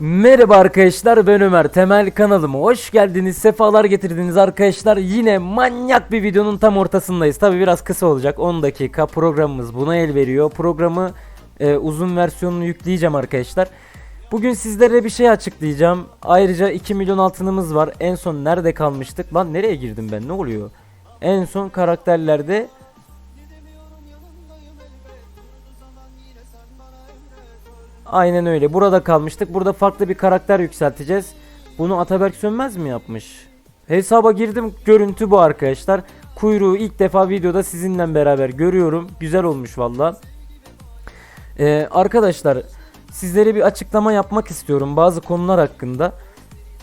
Merhaba arkadaşlar ben Ömer Temel kanalıma hoş geldiniz sefalar getirdiniz arkadaşlar. Yine manyak bir videonun tam ortasındayız. Tabi biraz kısa olacak 10 dakika programımız buna el veriyor. Programı e, uzun versiyonunu yükleyeceğim arkadaşlar. Bugün sizlere bir şey açıklayacağım. Ayrıca 2 milyon altınımız var. En son nerede kalmıştık? Lan nereye girdim ben? Ne oluyor? En son karakterlerde Aynen öyle. Burada kalmıştık. Burada farklı bir karakter yükselteceğiz. Bunu Ataberk Sönmez mi yapmış? Hesaba girdim. Görüntü bu arkadaşlar. Kuyruğu ilk defa videoda sizinle beraber görüyorum. Güzel olmuş valla. Ee, arkadaşlar sizlere bir açıklama yapmak istiyorum bazı konular hakkında.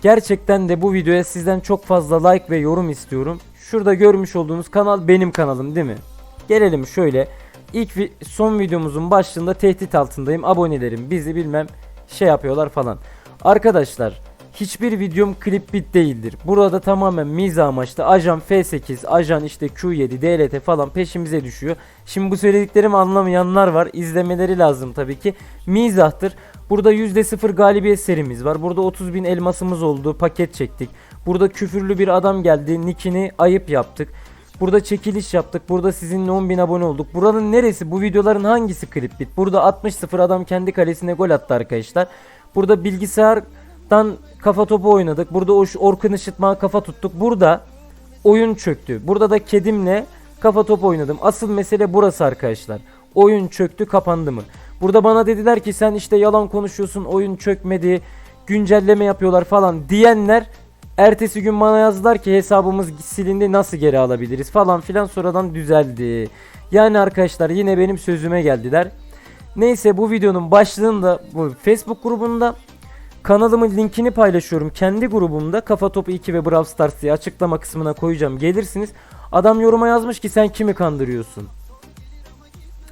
Gerçekten de bu videoya sizden çok fazla like ve yorum istiyorum. Şurada görmüş olduğunuz kanal benim kanalım değil mi? Gelelim şöyle. İlk vi- son videomuzun başlığında tehdit altındayım. Abonelerim bizi bilmem şey yapıyorlar falan. Arkadaşlar hiçbir videom klip bit değildir. Burada tamamen mizah amaçlı ajan F8, ajan işte Q7, DLT falan peşimize düşüyor. Şimdi bu söylediklerimi anlamayanlar var. İzlemeleri lazım tabii ki. Mizahtır. Burada %0 galibiyet serimiz var. Burada 30 bin elmasımız oldu. Paket çektik. Burada küfürlü bir adam geldi. Nickini ayıp yaptık. Burada çekiliş yaptık. Burada sizinle 10.000 abone olduk. Buranın neresi? Bu videoların hangisi klip bit? Burada 60-0 adam kendi kalesine gol attı arkadaşlar. Burada bilgisayardan kafa topu oynadık. Burada Orkun Işıtmak'a kafa tuttuk. Burada oyun çöktü. Burada da kedimle kafa topu oynadım. Asıl mesele burası arkadaşlar. Oyun çöktü kapandı mı? Burada bana dediler ki sen işte yalan konuşuyorsun oyun çökmedi güncelleme yapıyorlar falan diyenler Ertesi gün bana yazdılar ki hesabımız silindi nasıl geri alabiliriz falan filan sonradan düzeldi. Yani arkadaşlar yine benim sözüme geldiler. Neyse bu videonun başlığında bu Facebook grubunda kanalımın linkini paylaşıyorum. Kendi grubumda Kafa Topu 2 ve Brawl Stars diye açıklama kısmına koyacağım. Gelirsiniz. Adam yoruma yazmış ki sen kimi kandırıyorsun?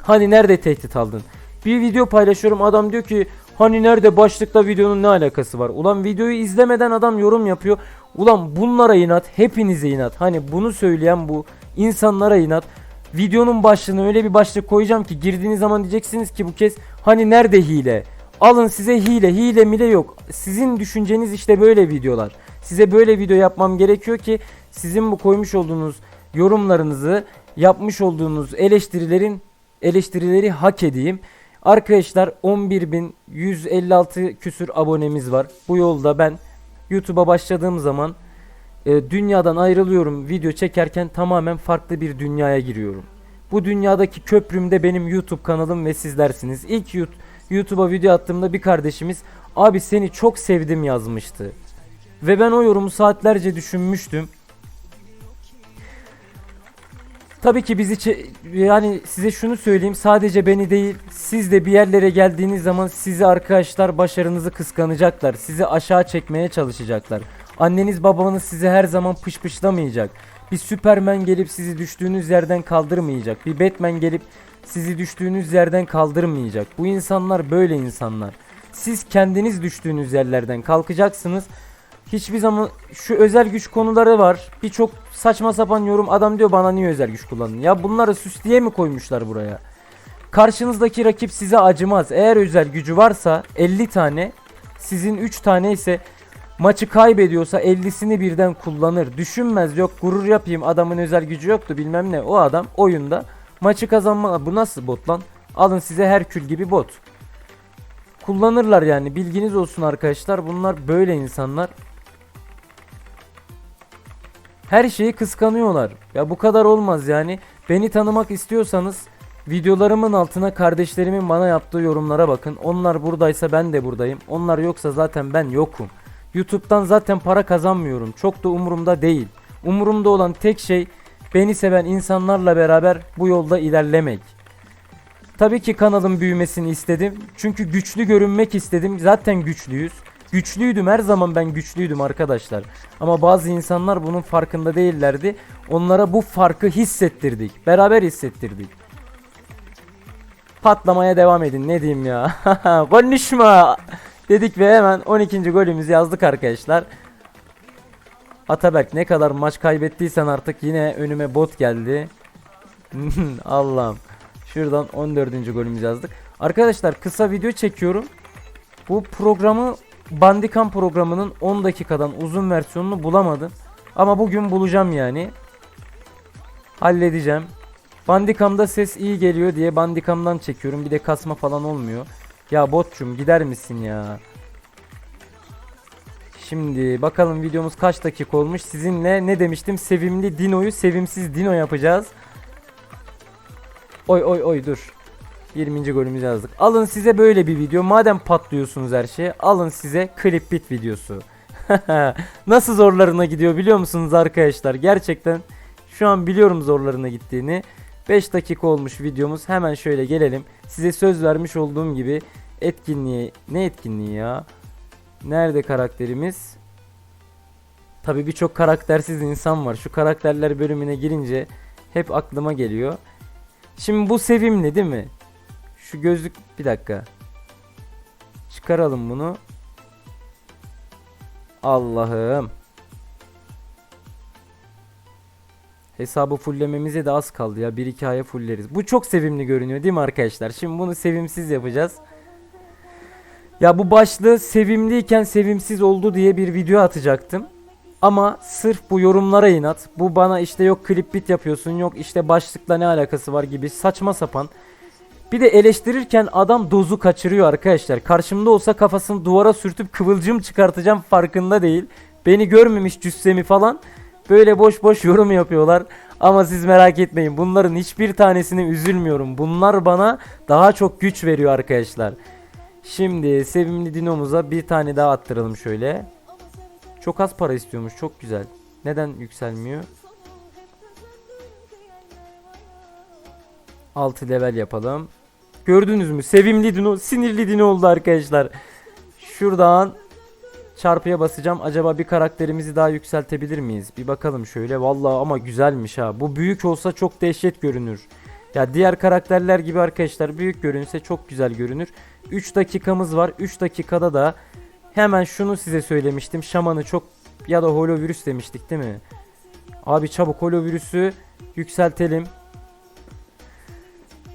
Hani nerede tehdit aldın? Bir video paylaşıyorum adam diyor ki hani nerede başlıkta videonun ne alakası var? Ulan videoyu izlemeden adam yorum yapıyor. Ulan bunlara inat hepinize inat. Hani bunu söyleyen bu insanlara inat. Videonun başlığına öyle bir başlık koyacağım ki girdiğiniz zaman diyeceksiniz ki bu kez hani nerede hile? Alın size hile hile mile yok. Sizin düşünceniz işte böyle videolar. Size böyle video yapmam gerekiyor ki sizin bu koymuş olduğunuz yorumlarınızı yapmış olduğunuz eleştirilerin eleştirileri hak edeyim. Arkadaşlar 11.156 küsür abonemiz var. Bu yolda ben YouTube'a başladığım zaman e, dünyadan ayrılıyorum. Video çekerken tamamen farklı bir dünyaya giriyorum. Bu dünyadaki köprüm de benim YouTube kanalım ve sizlersiniz. İlk YouTube'a video attığımda bir kardeşimiz abi seni çok sevdim yazmıştı. Ve ben o yorumu saatlerce düşünmüştüm. Tabii ki bizi yani size şunu söyleyeyim sadece beni değil siz de bir yerlere geldiğiniz zaman sizi arkadaşlar başarınızı kıskanacaklar. Sizi aşağı çekmeye çalışacaklar. Anneniz babanız sizi her zaman pışpışlamayacak. Bir Superman gelip sizi düştüğünüz yerden kaldırmayacak. Bir Batman gelip sizi düştüğünüz yerden kaldırmayacak. Bu insanlar böyle insanlar. Siz kendiniz düştüğünüz yerlerden kalkacaksınız. Hiçbir zaman şu özel güç konuları var. Birçok saçma sapan yorum adam diyor bana niye özel güç kullanın. Ya bunları süs diye mi koymuşlar buraya? Karşınızdaki rakip size acımaz. Eğer özel gücü varsa 50 tane, sizin 3 tane ise maçı kaybediyorsa 50'sini birden kullanır. Düşünmez yok gurur yapayım adamın özel gücü yoktu bilmem ne. O adam oyunda maçı kazanma. Bu nasıl bot lan? Alın size Herkül gibi bot. Kullanırlar yani bilginiz olsun arkadaşlar. Bunlar böyle insanlar. Her şeyi kıskanıyorlar. Ya bu kadar olmaz yani. Beni tanımak istiyorsanız videolarımın altına kardeşlerimin bana yaptığı yorumlara bakın. Onlar buradaysa ben de buradayım. Onlar yoksa zaten ben yokum. YouTube'dan zaten para kazanmıyorum. Çok da umurumda değil. Umurumda olan tek şey beni seven insanlarla beraber bu yolda ilerlemek. Tabii ki kanalın büyümesini istedim. Çünkü güçlü görünmek istedim. Zaten güçlüyüz. Güçlüydüm her zaman ben güçlüydüm arkadaşlar. Ama bazı insanlar bunun farkında değillerdi. Onlara bu farkı hissettirdik. Beraber hissettirdik. Patlamaya devam edin ne diyeyim ya. Konuşma. Dedik ve hemen 12. golümüzü yazdık arkadaşlar. Ataberk ne kadar maç kaybettiysen artık yine önüme bot geldi. Allah'ım. Şuradan 14. golümüzü yazdık. Arkadaşlar kısa video çekiyorum. Bu programı Bandicam programının 10 dakikadan uzun versiyonunu bulamadım. Ama bugün bulacağım yani. Halledeceğim. Bandicam'da ses iyi geliyor diye Bandicam'dan çekiyorum. Bir de kasma falan olmuyor. Ya botçum gider misin ya? Şimdi bakalım videomuz kaç dakika olmuş. Sizinle ne demiştim? Sevimli Dino'yu sevimsiz Dino yapacağız. Oy oy oy dur. 20. golümüzü yazdık. Alın size böyle bir video. Madem patlıyorsunuz her şeye, alın size clip bit videosu. Nasıl zorlarına gidiyor biliyor musunuz arkadaşlar? Gerçekten şu an biliyorum zorlarına gittiğini. 5 dakika olmuş videomuz. Hemen şöyle gelelim. Size söz vermiş olduğum gibi etkinliği ne etkinliği ya? Nerede karakterimiz? Tabii birçok karaktersiz insan var. Şu karakterler bölümüne girince hep aklıma geliyor. Şimdi bu sevimli değil mi? Şu gözlük bir dakika. Çıkaralım bunu. Allah'ım. Hesabı fulllememize de az kaldı ya. Bir iki aya fulleriz. Bu çok sevimli görünüyor değil mi arkadaşlar? Şimdi bunu sevimsiz yapacağız. Ya bu başlığı sevimliyken sevimsiz oldu diye bir video atacaktım. Ama sırf bu yorumlara inat. Bu bana işte yok klip bit yapıyorsun yok işte başlıkla ne alakası var gibi saçma sapan. Bir de eleştirirken adam dozu kaçırıyor arkadaşlar. Karşımda olsa kafasını duvara sürtüp kıvılcım çıkartacağım farkında değil. Beni görmemiş cüssemi falan. Böyle boş boş yorum yapıyorlar. Ama siz merak etmeyin. Bunların hiçbir tanesine üzülmüyorum. Bunlar bana daha çok güç veriyor arkadaşlar. Şimdi sevimli dinomuza bir tane daha attıralım şöyle. Çok az para istiyormuş. Çok güzel. Neden yükselmiyor? 6 level yapalım. Gördünüz mü? Sevimli dino, sinirli dino oldu arkadaşlar. Şuradan çarpıya basacağım. Acaba bir karakterimizi daha yükseltebilir miyiz? Bir bakalım şöyle. Vallahi ama güzelmiş ha. Bu büyük olsa çok dehşet görünür. Ya diğer karakterler gibi arkadaşlar büyük görünse çok güzel görünür. 3 dakikamız var. 3 dakikada da hemen şunu size söylemiştim. Şamanı çok ya da holovirüs demiştik değil mi? Abi çabuk holovirüsü yükseltelim.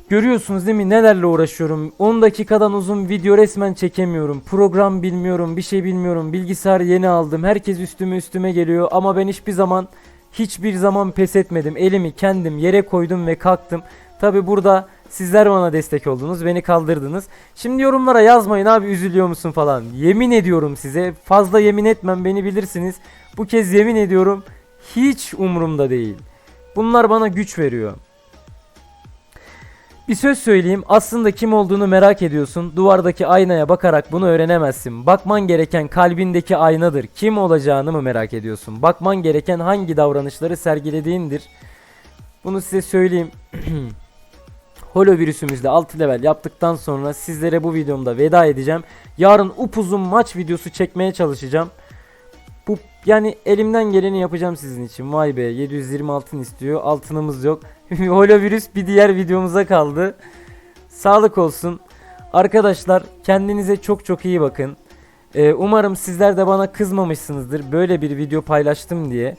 Görüyorsunuz değil mi nelerle uğraşıyorum. 10 dakikadan uzun video resmen çekemiyorum. Program bilmiyorum, bir şey bilmiyorum. Bilgisayar yeni aldım. Herkes üstüme üstüme geliyor ama ben hiçbir zaman hiçbir zaman pes etmedim. Elimi kendim yere koydum ve kalktım. Tabi burada sizler bana destek oldunuz. Beni kaldırdınız. Şimdi yorumlara yazmayın abi üzülüyor musun falan. Yemin ediyorum size. Fazla yemin etmem beni bilirsiniz. Bu kez yemin ediyorum. Hiç umurumda değil. Bunlar bana güç veriyor. Bir söz söyleyeyim. Aslında kim olduğunu merak ediyorsun. Duvardaki aynaya bakarak bunu öğrenemezsin. Bakman gereken kalbindeki aynadır. Kim olacağını mı merak ediyorsun? Bakman gereken hangi davranışları sergilediğindir. Bunu size söyleyeyim. Holo virüsümüzde 6 level yaptıktan sonra sizlere bu videomda veda edeceğim. Yarın upuzun maç videosu çekmeye çalışacağım. Bu yani elimden geleni yapacağım sizin için. Vay be 720 altın istiyor. Altınımız yok. Holo virüs bir diğer videomuza kaldı. Sağlık olsun. Arkadaşlar kendinize çok çok iyi bakın. Ee, umarım sizler de bana kızmamışsınızdır böyle bir video paylaştım diye.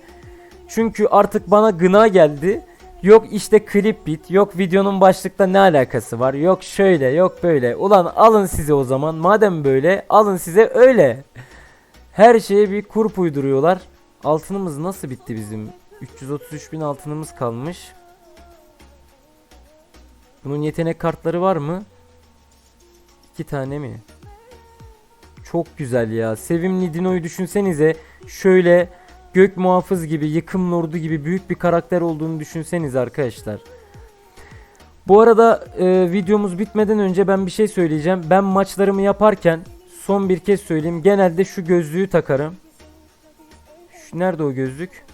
Çünkü artık bana gına geldi. Yok işte klip bit, yok videonun başlıkta ne alakası var, yok şöyle, yok böyle. Ulan alın size o zaman, madem böyle alın size öyle. Her şeye bir kurp uyduruyorlar. Altınımız nasıl bitti bizim? 333 bin altınımız kalmış. Bunun yetenek kartları var mı? İki tane mi? Çok güzel ya. Sevimli Dino'yu düşünsenize. Şöyle gök muhafız gibi, yıkım lordu gibi büyük bir karakter olduğunu düşünseniz arkadaşlar. Bu arada e, videomuz bitmeden önce ben bir şey söyleyeceğim. Ben maçlarımı yaparken son bir kez söyleyeyim. Genelde şu gözlüğü takarım. Şu, nerede o gözlük?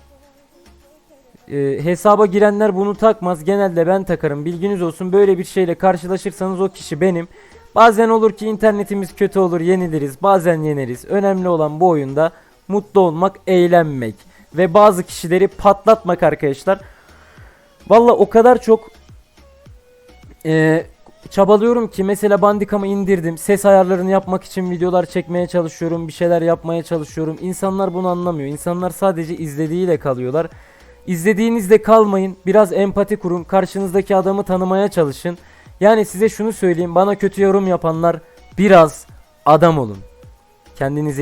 E, hesaba girenler bunu takmaz. Genelde ben takarım. Bilginiz olsun. Böyle bir şeyle karşılaşırsanız o kişi benim. Bazen olur ki internetimiz kötü olur yeniliriz. Bazen yeneriz. Önemli olan bu oyunda mutlu olmak, eğlenmek ve bazı kişileri patlatmak arkadaşlar. Valla o kadar çok e, çabalıyorum ki mesela Bandicam'ı indirdim. Ses ayarlarını yapmak için videolar çekmeye çalışıyorum. Bir şeyler yapmaya çalışıyorum. İnsanlar bunu anlamıyor. İnsanlar sadece izlediğiyle kalıyorlar. İzlediğinizde kalmayın. Biraz empati kurun. Karşınızdaki adamı tanımaya çalışın. Yani size şunu söyleyeyim. Bana kötü yorum yapanlar biraz adam olun. Kendinize iyi